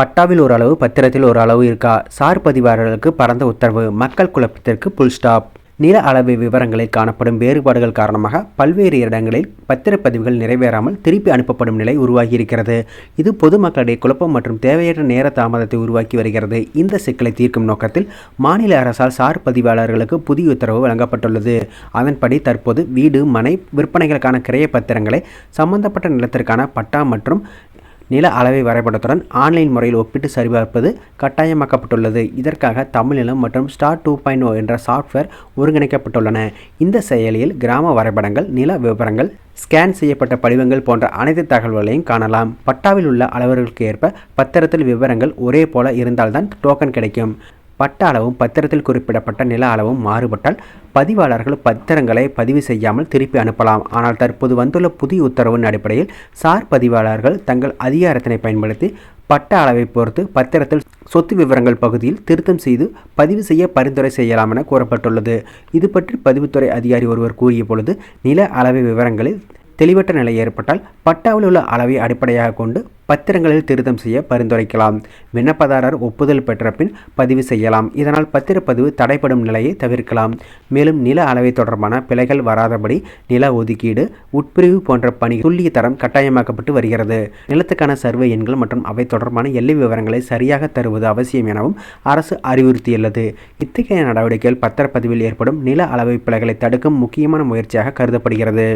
பட்டாவில் ஒரு அளவு பத்திரத்தில் ஒரு அளவு இருக்கா? சார் பதிவாளர்களுக்கு பரந்த உத்தரவு. மக்கள் குழப்பத்திற்கு புல் ஸ்டாப் நில அளவு விவரங்களில் காணப்படும் வேறுபாடுகள் காரணமாக பல்வேறு இடங்களில் பத்திரப்பதிவுகள் நிறைவேறாமல் திருப்பி அனுப்பப்படும் நிலை உருவாகியிருக்கிறது. இது பொதுமக்களிடையே குழப்பம் மற்றும் தேவையற்ற நேர தாமதத்தை உருவாக்கி வருகிறது. இந்த சிக்கலை தீர்க்கும் நோக்கத்தில் மாநில அரசால் சார் பதிவாளர்களுக்கு புதிய உத்தரவு வழங்கப்பட்டுள்ளது. அதன்படி தற்போது வீடு மனை விற்பனைகளுக்கான கிரைய பத்திரங்களை சம்பந்தப்பட்ட நிலத்திற்கான பட்டா மற்றும் நில அளவை வரைபடத்துடன் ஆன்லைன் முறையில் ஒப்பிட்டு சரிபார்ப்பது கட்டாயமாக்கப்பட்டுள்ளது. இதற்காக தமிழிலும் மற்றும் ஸ்டார் டூ பாயிண்ட் ஓ என்ற சாஃப்ட்வேர் ஒருங்கிணைக்கப்பட்டுள்ளன. இந்த செயலியில் கிராம வரைபடங்கள் நில விவரங்கள் ஸ்கேன் செய்யப்பட்ட படிவங்கள் போன்ற அனைத்து தகவல்களையும் காணலாம். பட்டாவில் உள்ள அளவர்களுக்கு ஏற்ப பத்திரத்தில் விவரங்கள் ஒரே போல இருந்தால்தான் டோக்கன் கிடைக்கும். பட்ட அளவும் பத்திரத்தில் குறிப்பிடப்பட்ட நில அளவும் மாறுபட்டால் பதிவாளர்கள் பத்திரங்களை பதிவு செய்யாமல் திருப்பி அனுப்பலாம். ஆனால் தற்போது வந்துள்ள புதிய உத்தரவின் அடிப்படையில் சார் பதிவாளர்கள் தங்கள் அதிகாரத்தினை பயன்படுத்தி பட்ட அளவை பொறுத்து பத்திரத்தில் சொத்து விவரங்கள் பகுதியில் திருத்தம் செய்து பதிவு செய்ய பரிந்துரை செய்யலாம் என கூறப்பட்டுள்ளது. இது பற்றி பதிவுத்துறை அதிகாரி ஒருவர் கூறிய பொழுது நில அளவை விவரங்களில் தெளிவற்ற நிலை ஏற்பட்டால் பட்டாவில் உள்ள அளவை அடிப்படையாக கொண்டு பத்திரங்களில் திருத்தம் செய்ய பரிந்துரைக்கலாம். விண்ணப்பதாரர் ஒப்புதல் பெற்ற பின் பதிவு செய்யலாம். இதனால் பத்திரப்பதிவு தடைப்படும் நிலையை தவிர்க்கலாம். மேலும் நில அளவை தொடர்பான பிழைகள் வராதபடி நில ஒதுக்கீடு உட்பிரிவு போன்ற பணி துல்லிய தரம் கட்டாயமாக்கப்பட்டு வருகிறது. நிலத்துக்கான சர்வே எண்கள் மற்றும் அவை தொடர்பான எல்லை விவரங்களை சரியாக தருவது அவசியம் எனவும் அரசு அறிவுறுத்தியுள்ளது. இத்தகைய நடவடிக்கைகள் பத்திரப்பதிவில் ஏற்படும் நில அளவை பிழைகளை தடுக்கும் முக்கியமான முயற்சியாக கருதப்படுகிறது.